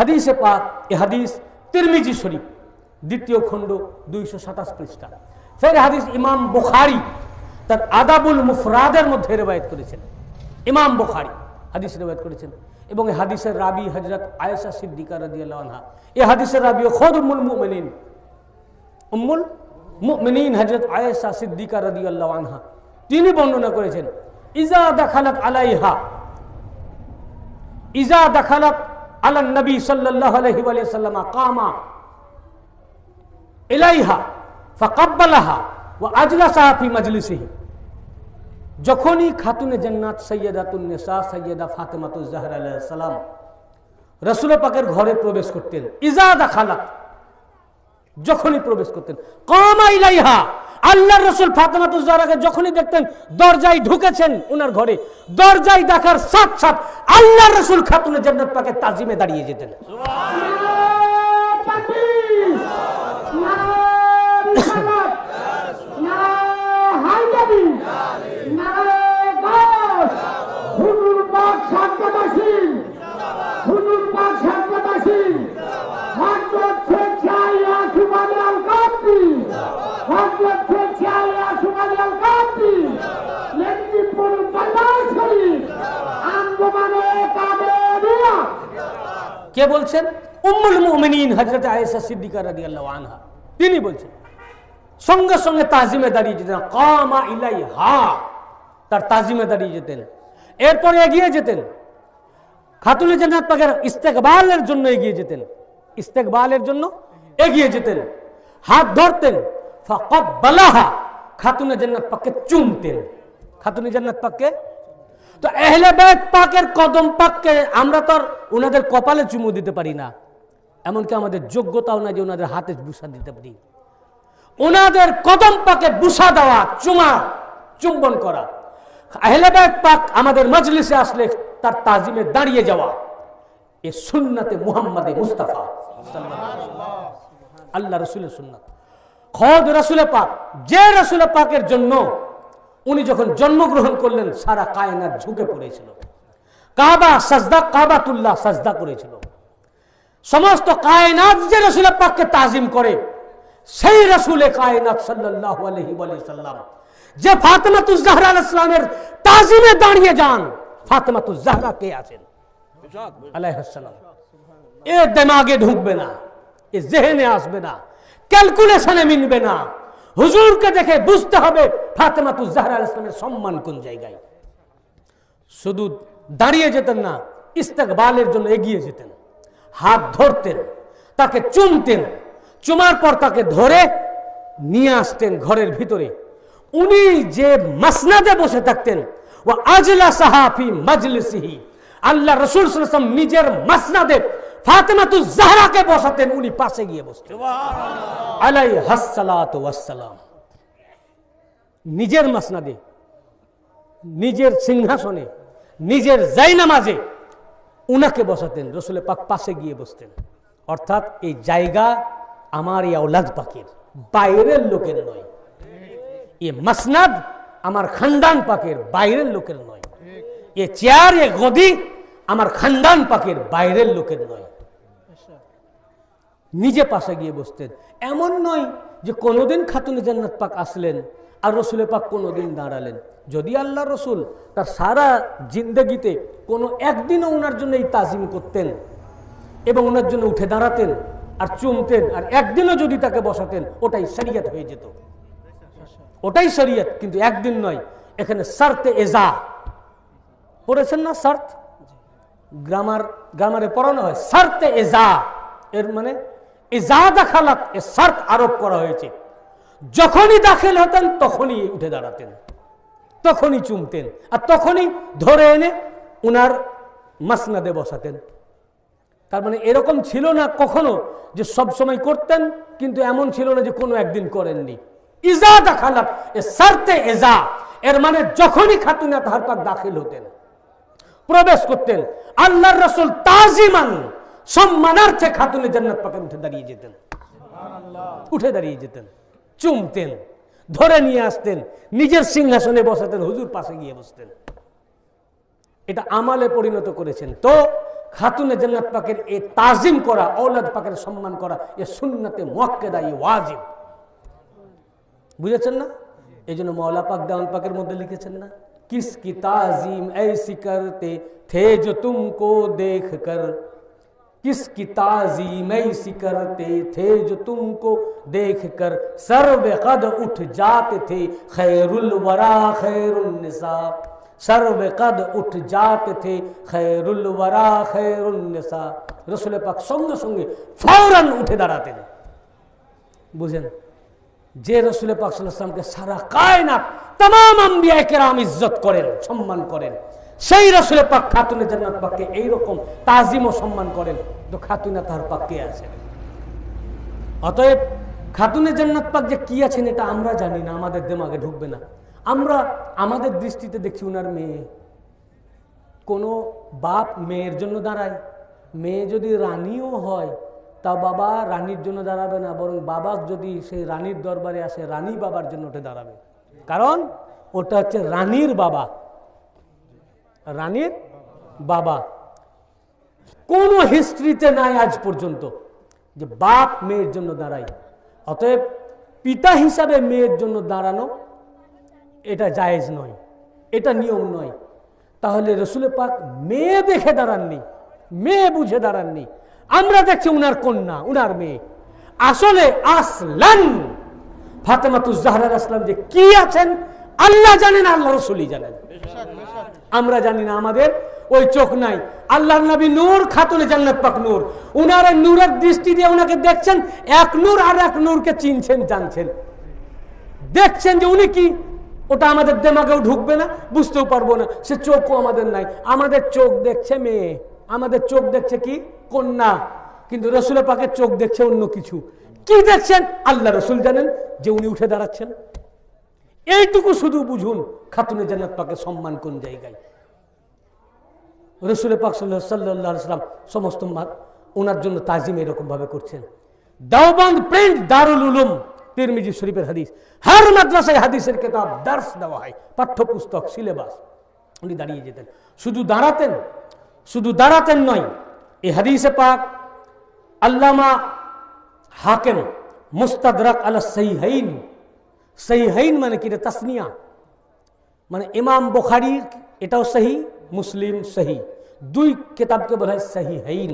হাদিসে পাক, এ হাদিস তিরমিজি শরীফ, দ্বিতীয় খণ্ড দুইশো সাতাশ পৃষ্ঠা। ফের হাদিস ইমাম বুখারি তার আদাবুল মুফরাদের মধ্যে রেবায়ত করেছেন। ইমাম বুখারি হাদিস রেবায়ত করেছেন এবং এই হাদিসের রাবি হজরত আয়েশা সিদ্দিকা রাদিয়াল্লাহু আনহা। এই হাদিসের রাবি খোদ উম্মুল মুমিনিন উম্মুল মুমিনিন হজরত আয়েশা সিদ্দিকা রাদিয়াল্লাহু আনহা, তিনি বর্ণনা করেছেন, ইজা দাখালাত আলাইহা, ইজা দাখালাত আলা নবী সাল্লাম কামা যখনই খাতুনে জান্নাত সৈয়দাতুন সৈয়দা ফাতেমাতুজ জাহরা সালাম রাসূল পাকের ঘরে প্রবেশ করতেন ইজা দাখালাত যখনই প্রবেশ করতেন, কামা ইলাইহা আল্লাহর রসুল ফাতেমা তুজারাকে যখনই দেখতেন দরজায় ঢুকেছেন ওনার ঘরে, দরজায় দেখার সাথ সাথ আল্লাহ রসুল খাতুনে জান্নাত পাকে তাজিমে দাঁড়িয়ে যেতেন। কে বলছেন? উম্মুল মুমিনিন হযরত আয়েশা সিদ্দিকা রাদিয়াল্লাহু আনহা। তিনি বলছেন, সঙ্গে সঙ্গে তাজিমে দাঁড়িয়ে যেতেন, কামা ইলাইহা। তার তাজিমে দাঁড়িয়ে যেতেন। এরপরে এগিয়ে যেতেন। খাতুনে জান্নাত পাকের ইস্তেকবালের জন্য এগিয়ে যেতেন। ইস্তেকবালের জন্য এগিয়ে যেতেন। হাত ধরতেন। ফাকাব্বালাহা। খাতুনে জান্নাত পাককে চুমতেন। খাতুনে জান্নাত পাককে তো এহলে বেত পাকের কদম পাককে আমরা তো আর ওনাদের কপালে চুমু দিতে পারি না। এমনকি আমাদের যোগ্যতাও না যে ওনাদের হাতে বুসা দিতে পারি। ওনাদের কদম পাকে বুসা দেওয়া, চুমা, চুম্বন করা। আহলে বেত পাক আমাদের মজলিসে আসলে তার তাজিমে দাঁড়িয়ে যাওয়া। এ সুন্নাতে মুহাম্মাদে মুস্তাফা। আল্লাহ রসুলের সুন্নাত। খদ রসুলে পাক, যে রসুলে পাকের জন্য উনি যখন জন্মগ্রহণ করলেন, সারা কায়নাত ঝুঁকে পড়েছিল। কাবা সাজদা, কাবাতুল্লাহ সাজদা করেছিল। সমস্ত কায়নাত যে রসুল পাককে তাজিম করে, সেই রসুলে কায়নাত সাল্লাল্লাহু আলাইহি ওয়া সাল্লাম যে ফাতেমাতুজ জাহরা আলাইহিস তাজিমে দাঁড়িয়ে যান ফাতেমাতুজ জাহরা কে আছেন? আলাইহিস সালাম। এ দিমাগে ঢুকবে না, এ জেহেনে আসবে না, ক্যালকুলেশনে মিলবে না। হুজুরকে দেখে বুঝতে হবে ফাতেমাতুজ জাহরা আলাইহিস সালামের সম্মান কোন জায়গায়। শুধু দাঁড়িয়ে যেতেন না, ইস্তেকবালের জন্য এগিয়ে যেতেন, হাত ধরতেন, তাকে চুমতেন, চুমার পর তাকে ধরে নিয়ে আসতেন ঘরের ভিতরে। উনি যে মাসনাদে বসে থাকতেন ও আজলা সাহাফি মাজলিসিহি, আল্লাহ রসুল নিজের মাসনাদে ফাতেমাতু জাহরাকে বসাতেন উনি পাশে গিয়ে বসতেন। আলাই হাসসালাতু ওয়াসসালাম। নিজের মাসনাদে নিজের সিংহাসনে নিজের জাইনামাজে উনাকে বসাতেন রসুলের পাক পাশে গিয়ে বসতেন। অর্থাৎ এই জায়গা আমার এই আউলাদ পাকের বাইরের লোকের নয়। এ মাসনাদ আমার খানদান পাকের বাইরের লোকের নয়। এ চেয়ার এ গদি আমার খানদান পাকের বাইরের লোকের নয়। নিজে পাশে গিয়ে বসতেন। এমন নয় যে কোনোদিন খাতুনে জান্নাত পাক আসলেন আর রসুলের পাক কোনোদিন দাঁড়ালেন। যদি আল্লাহ রসুল তার সারা জিন্দগিতে কোনো একদিনও ওনার জন্য এই তাজিম করতেন এবং ওনার জন্য উঠে দাঁড়াতেন আর চুমতেন আর একদিনও যদি তাকে বসাতেন, ওটাই শরিয়ত হয়ে যেত। ওটাই শরিয়ত, কিন্তু একদিন নয়, এখানে সার্তে এজা। পড়েছেন না সার্ত? গ্রামার গ্রামারে পড়ানো হয়, সার্তে এজা। এর মানে এজা দাখালাত, এ সার্ত আরোপ করা হয়েছে। যখনই দাখিল হতেন, তখনই উঠে দাঁড়াতেন। তখনই চুমতেন। আর তখনই ধরে এনে উনার মাসনাদে বসাতেন। তার মানে এরকম ছিল না কখনো যে সব সময় করতেন, কিন্তু এমন ছিল না যে কোনো একদিন করেননি। ইজা দাখালাত, এ সার্তে এজা। এর মানে যখনই খাতুনা তাহার পাক দাখিল হতেন। প্রবেশ করতেন। আল্লাহর রসুল তাজিমান সম্মানার্থে খাতুনে জান্নাত পাকে উঠে দাঁড়িয়ে যেতেন। উঠে দাঁড়িয়ে যেতেন চুমতেন ধরে নিয়ে আসতেন নিজের সিংহাসনে বসাতেন হুজুর পাশে গিয়ে বসতেন। এটা আমালে পরিণত করেছেন। তো খাতুনে জান্নাত পাকের এ তাজিম করা ঔলাদ পাকের সম্মান করা এ সুন্নতে মোয়াক্কেদা এ ওয়াজিব। বুঝেছেন না? এই জন্য মৌলা পাক দেওয়ান পাকের মধ্যে লিখেছেন না? কিস কি তাজিম ऐसी करते थे जो तुमको देख कर किसकी ताजीम ऐसी करते थे जो तुमको देख कर सर्व कद उठ जाते थे खैरुल वरा खैरुल निसा सर्व कद उठ जाते थे खैरुल वरा खैरुल निसा রসুল পাক সঙ্গে সঙ্গে ফৌরান উঠে দাঁড়াতেন বুঝেন যে রসুল পাক সাল্লামকে সারা কায়নাত তাম আম্বিয়া কেরাম ইজ্জত করেন, সম্মান করেন, সেই রসুল পাক খাতুনে জান্নাত পাককে এইরকম তাজিম ও সম্মান করেন, তো খাতুনে তার পাক কে আছেন অতএব খাতুনে জান্নাত পাক যে কি আছেন এটা আমরা জানি না, আমাদের দেমাগে ঢুকবে না। আমরা আমাদের দৃষ্টিতে দেখি উনার মেয়ে। কোনো বাপ মেয়ের জন্য দাঁড়ায়, মেয়ে যদি রানীও হয় তা বাবা রানীর জন্য দাঁড়াবে না, বরং বাবা যদি সেই রানীর দরবারে আসে, রানী বাবার জন্য ওটা দাঁড়াবে। কারণ ওটা হচ্ছে রানীর বাবা। রানীর বাবা। কোনো হিস্ট্রিতে নাই আজ পর্যন্ত যে বাপ মেয়ের জন্য দাঁড়ায়। অতএব পিতা হিসাবে মেয়ের জন্য দাঁড়ানো এটা জায়েজ নয়, এটা নিয়ম নয়। তাহলে রসুল পাক মেয়ে দেখে দাঁড়াননি, মেয়ে বুঝে দাঁড়াননি। আমরা দেখছি উনার কন্যা, উনার মেয়ে। আসলে আসলান ফাতেমাতুজাহরার আসলাম যে কি আছেন, আল্লাহ জানেন, আল্লাহ রসুলই জানেন। আমরা জানি না আমাদের, ওই চোখ নাই। আল্লাহ নবী নূর, খাতুনে জান্নাত পাক নূর। উনার নূরের দৃষ্টি দিয়ে উনাকে দেখছেন, এক নূর আর এক নূরকে চিনছেন, জানছেন। দেখছেন যে উনি কি? ওটা আমাদের দেমাগেও ঢুকবে না, বুঝতেও পারব না। সে চোখও আমাদের নাই। আমাদের চোখ দেখছে মেয়ে। আমাদের চোখ দেখছে কি? কন্যা। কিন্তু রসুলের পাকের চোখ দেখছে অন্য কিছু। কি দেখছেন? আল্লাহ রসুল জানেন যে উনি উঠে দাঁড়াচ্ছেন। এইটুকু শুধু বুঝুন, খাতুনে জান্নাত পাকে সম্মান কোন জায়গায়? রসুল পাক সাল্লাম সমস্ত ওনার জন্য তাজিম এরকম ভাবে করছেন। দাওবান্দ প্রিন্ট দারুল উলুম, তিরমিজি শরীফের হাদিস। হার মাদ্রাসায় হাদিসের কেতাব দার্স দেওয়া হয়, পাঠ্যপুস্তক, সিলেবাস। উনি দাঁড়িয়ে যেতেন। শুধু দাঁড়াতেন শুধু দাঁড়াতেন নয় এই হাদিসে পাক আল্লামা হাকেম মুস্তাদরাক আলা সহিহাইন সহিহাইন মানে কি রে তাসনিয়া? মানে ইমাম বুখারি, এটাও সহি, মুসলিম সহি। দুই কিতাবকে বলা হয় সহি হাইন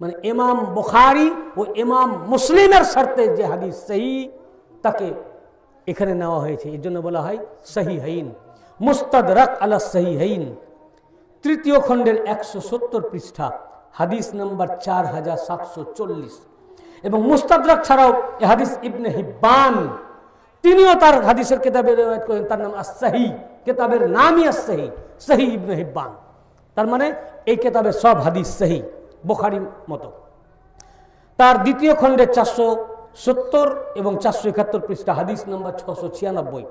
মানে ইমাম বুখারি ও ইমাম মুসলিমের শর্তে যে হাদিস সহি, তাকে এখানে নেওয়া হয়েছে। এর জন্য বলা হয় সহি হাইন মুস্তাদরাক আলা সহি হাইন তৃতীয় খণ্ডের একশো সত্তর পৃষ্ঠা, হাদিস নম্বর চার হাজার সাতশো চল্লিশ। এবং মুস্তাদরাক ছাড়াও এ হাদিস ইবনে হিব্বান, তিনিও তার হাদিসের কেতাবে করেন তার নাম আসাহি কেতাবের নামই আসাহি সহি ইবনে হিব্বান। তার মানে এই কেতাবে সব হাদিস সহি, বোখারির মতো। তার দ্বিতীয় খণ্ডের চারশো সত্তর এবং চারশো একাত্তর পৃষ্ঠা, হাদিস নম্বর ছশো ছিয়ানব্বই।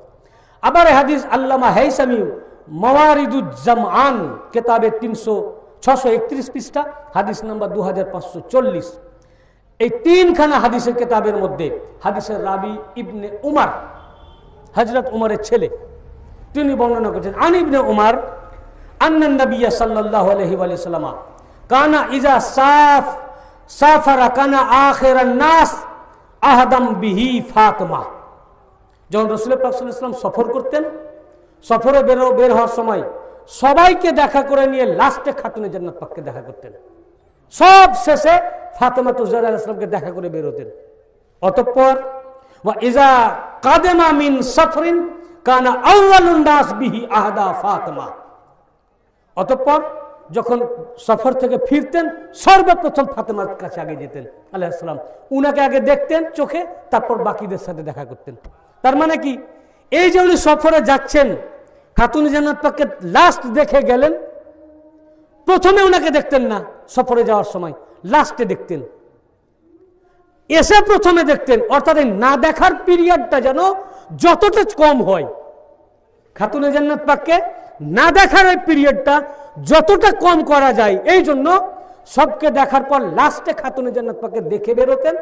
আবার হাদিস আল্লামা হেসামি মওয়ারিদুজ্জামান কেতাবের তিনশো ছশো একত্রিশ পৃষ্ঠা, হাদিস নম্বর দু এই তিনখানা হাদিসের কেতাবের মধ্যে হাদিসের রাবি ইবনে উমার হজরত উমরের ছেলে, তিনি বর্ণনা করছেন, আন ইবনে উমার আন্নান নবিয়া সাল্লাল্লাহু আলাইহি ওয়া সাল্লাম কানা ইজা সাফ, সাফারা কানা আখিরান নাস আহদাম বিহি ফাতিমা। যখন রসুল পাক সফর করতেন সফরে বেরো বের হওয়ার সময় সবাইকে দেখা করে নিয়ে লাস্টে খাতুনে জান্নাত পাককে দেখা করতেন। সব শেষে ফাতেমা তুজার আলাইসলামকে দেখা করে বেরোতেন অতঃপর, ওয়া ইজা কাদেমা মিন সফরিন কানা আউয়ালুন নাস বিহি আহদা ফাতেমা। অতঃপর, যখন সফর থেকে ফিরতেন, সর্বপ্রথম ফাতেমার কাছে আগে যেতেন আলাইসালাম উনাকে আগে দেখতেন চোখে, তারপর বাকিদের সাথে দেখা করতেন। তার মানে কি? এই যে উনি সফরে যাচ্ছেন খাতুন জান্নাত পাককে লাস্ট দেখে গেলেন। প্রথমে ওনাকে দেখতেন না, সফরে যাওয়ার সময়। লাস্টে দেখতেন। এসে প্রথমে দেখতেন, অর্থাৎ না দেখার পিরিয়ডটা যেন যতটা কম হয়। খাতুনে জান্নাত পাককে না দেখার এই পিরিয়ডটা যতটা কম করা যায়, এই জন্য সবকে দেখার পর লাস্টে খাতুনে জান্নাত পাককে দেখে বেরোতেন।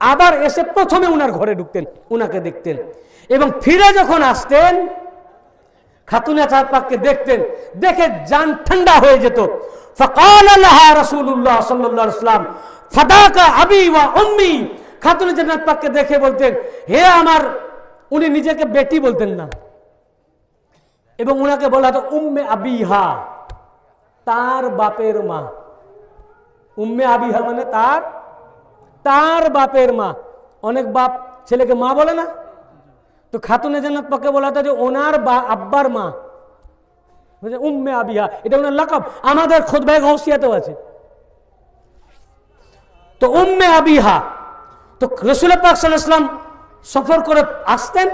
আবার এসে প্রথমে উনার ঘরে ঢুকতেন উনাকে দেখতেন। এবং ফিরে যখন আসতেন খাতুনে চাঁদ দেখতেন, দেখে যান ঠান্ডা হয়ে যেত। ফকাল আল্লাহা রসুল্লাহ সাল্লাম ফাদাকা আবি ওয়া উম্মি। খাতুনে জান্নাত দেখে বলতেন, হে আমার, উনি নিজেকে বেটি বলতেন না। এবং উনাকে বলা হতো উম্মে আবিহা, তার বাপের মা। উম্মে আবিহা মানে তার তার বাপের মা। অনেক বাপ ছেলেকে মা বলে না? তো খাতুনে জান্নাত পাকে বলা যে ওনার বা আব্বার মা। উম্মে আবিহা, এটা ওনার লাকাব। আমাদের খোদবাই গৌসিয়াতেও আছে। তো উম্মে আবিহা, তো রসুল পাক সাল্লাম সফর করে আসতেন,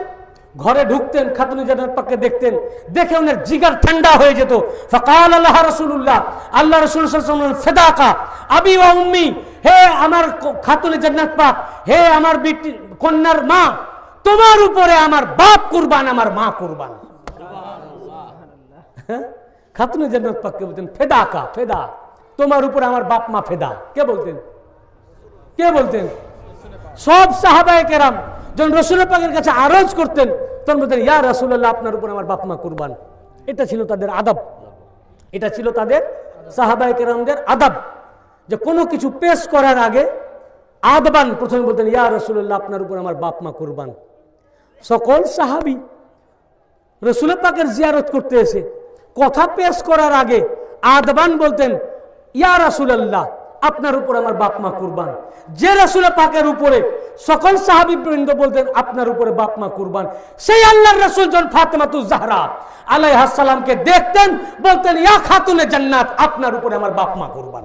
ঘরে ঢুকতেন, খাতুন জান্নাত পাককে দেখতেন। দেখে ওনার জিগার ঠান্ডা হয়ে যেত। ফকাল আল্লাহ রসুল্লাহ আল্লাহ রসুল ফেদাকা, আবি ওয়া উম্মি, হে আমার খাতুন জান্নাত পাক, হে আমার কন্যার মা তোমার উপরে আমার বাপ কুরবান, আমার মা কুরবান। হ্যাঁ? খাতুনে জান্নাত পাককে বলতেন, ফেদা কা, ফেদা। তোমার উপরে আমার বাপ মা ফেদা। কে বলতেন? কে বলতেন? সব সাহাবায়ে কেরাম যখন রসুল পাকের কাছে আরজ করতেন, তখন বলতেন, ইয়া রসুল্লাহ আপনার উপর আমার বাপ মা কুরবান। এটা ছিল তাদের আদব। এটা ছিল তাদের সাহাবায়ে কেরামদের আদব। যে কোনো কিছু পেশ করার আগে আদবান প্রথমে বলতেন, ইয়া রসুল্লাহ আপনার উপর আমার বাপ মা কুরবান। সকল সাহাবি রসুল পাকের জিয়ারত করতে এসে কথা পেশ করার আগে আদবান বলতেন, ইয়া রাসুলাল্লাহ, আপনার উপর আমার বাপ মা কুরবান। যে রসুল পাকের উপরে সকল সাহাবি বৃন্দ বলতেন, আপনার উপরে বাপ মা কুরবান। সেই আল্লাহর রসুল জন ফাতেমাতুজ জাহরা আলাইহাসসালামকে দেখতেন, বলতেন, ইয়া খাতুনে জান্নাত, আপনার উপরে আমার বাপ মা কুরবান।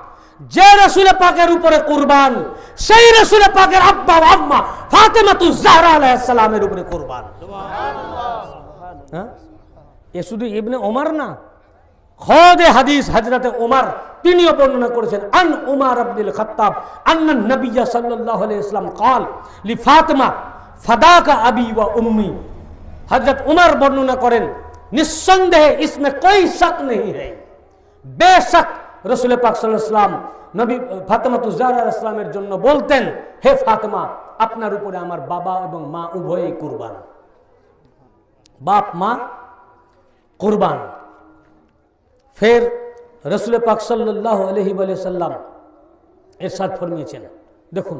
যে রসুলে পাকের উপরে কুরবান সেই রসুলে পাকের আব্বা আম্মা ফাতেমাতু জাহরা আলাইসালামের উপরে কুরবান। হ্যাঁ? এ শুধু ইবনে ওমার না খদে হাদিস হাজরাতে ওমার তিনিও বর্ণনা করেছেন আন উমার আব্দুল আন্না নবিয়া সাল্লাল্লাহু আলাইহি ইসলাম হযরত বর্ণনা করেন নিঃসন্দেহে ইসমে কোই নেই বেশক রসুল পাক সাল্লাল্লাহু নবী ফাতেমাতু জাহরা ইসলামের জন্য বলতেন, হে ফাতেমা, আপনার উপরে আমার বাবা এবং মা উভয়ই কুরবান। বাপ, মা কুরবান। ফের রসুল পাক সাল্লাহ আলহি সাল্লাম এরশাদ ফরমিয়েছেন। দেখুন,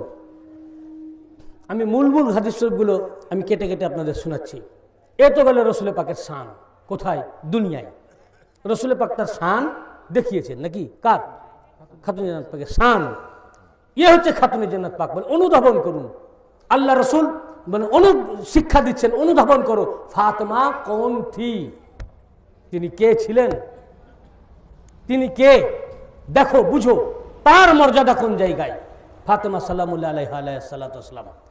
আমি মূল মূল হাদিস আমি কেটে কেটে আপনাদের শোনাচ্ছি। এ তো গেল রসুল পাকের শান। কোথায়? দুনিয়ায়। রসুল পাক তার শান দেখিয়েছেন নাকি? কার? খাতুন জান্নাত পাকের শান। ইয়ে হচ্ছে খাতুনে জান্নাত পাক। মানে অনুধাবন করুন। আল্লাহ রসুল মানে অনু শিক্ষা দিচ্ছেন, অনুধাবন করো। ফাতমা কোন থি। তিনি কে ছিলেন? তিনি কে? দেখো, বুঝো। তার মর্যাদা কোন জায়গায়? ফাতেমা সাল্লামুল্লাহ আলাইহ আলাইসাল্লাম